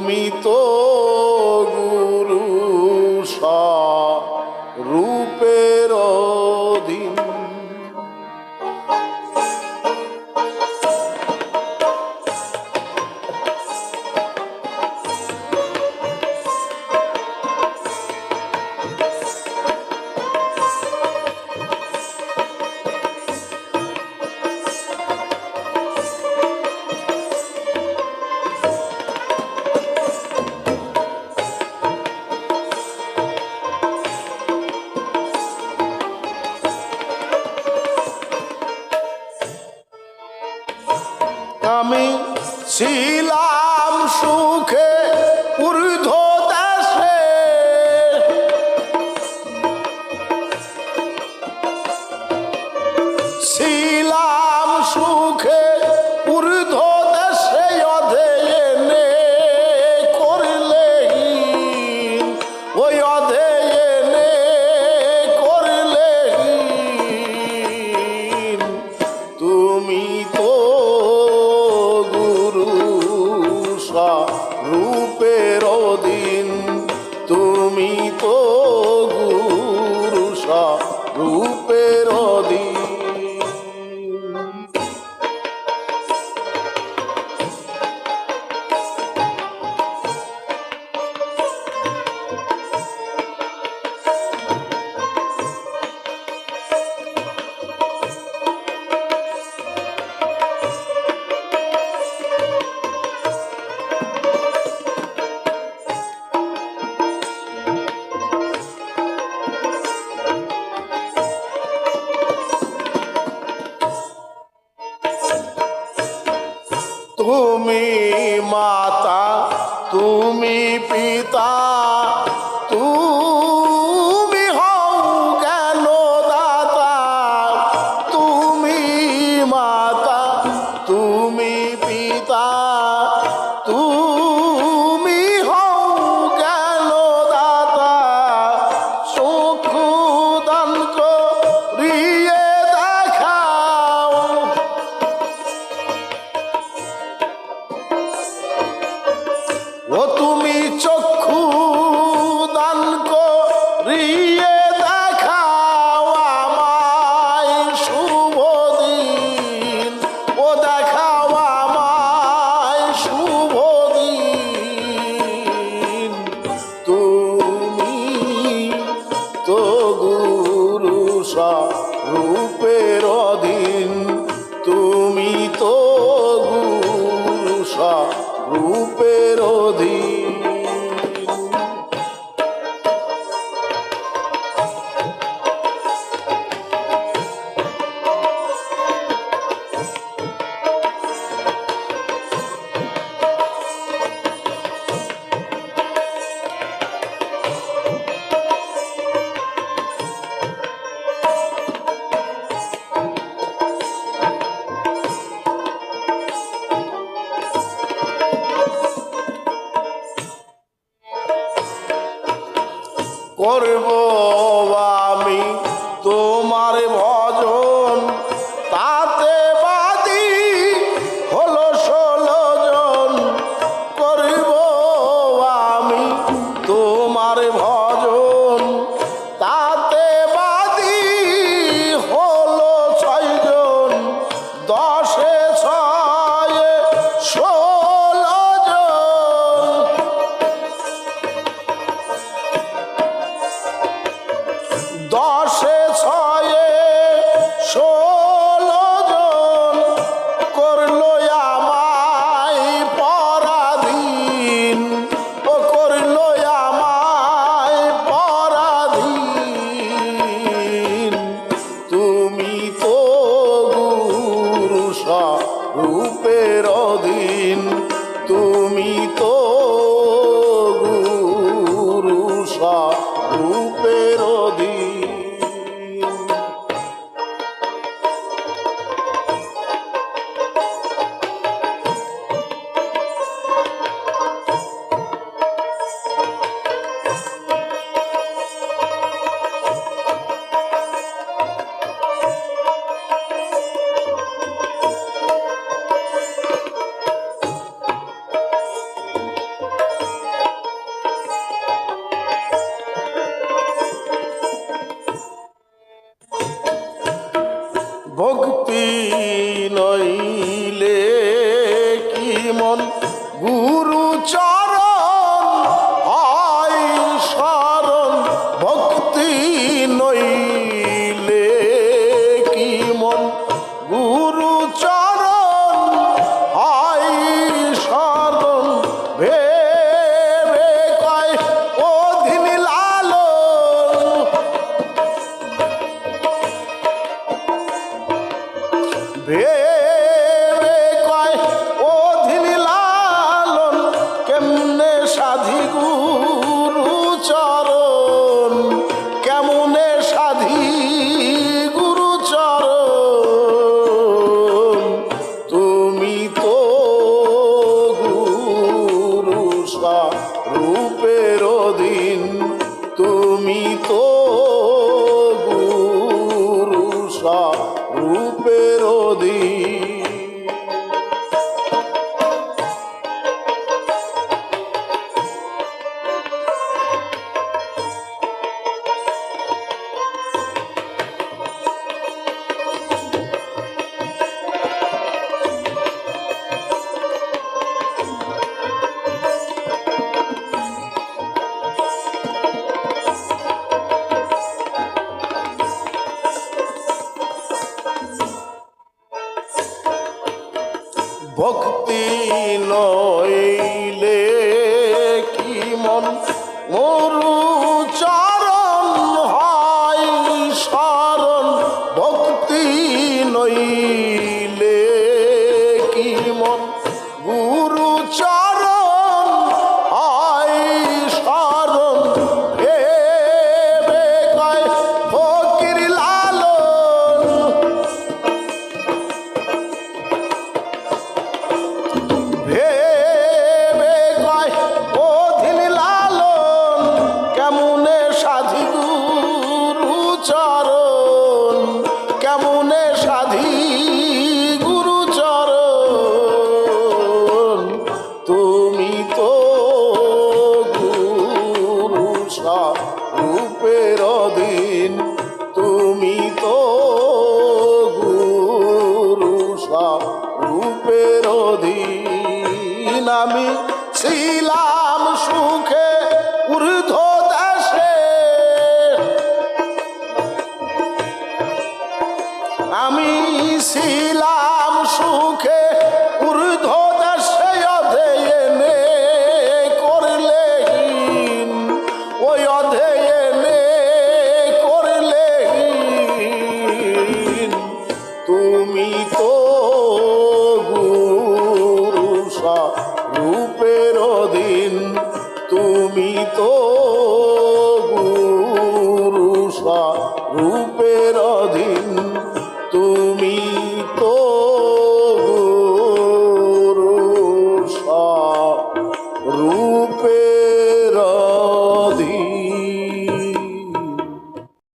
তুমি তো তুমি তো তুমি পিতা রূপের অধীন করব সাধি গুরু চরণ কেমনে সাধি গুরু চরণ? তুমি তো গুরু রূপের দিন তুমি তো ভক্তি নইলে কি মন? মরু চরণ হয় শরণ ভক্তি নইলে কি মন? ছিলাম সুখে ঊর্ধ্ব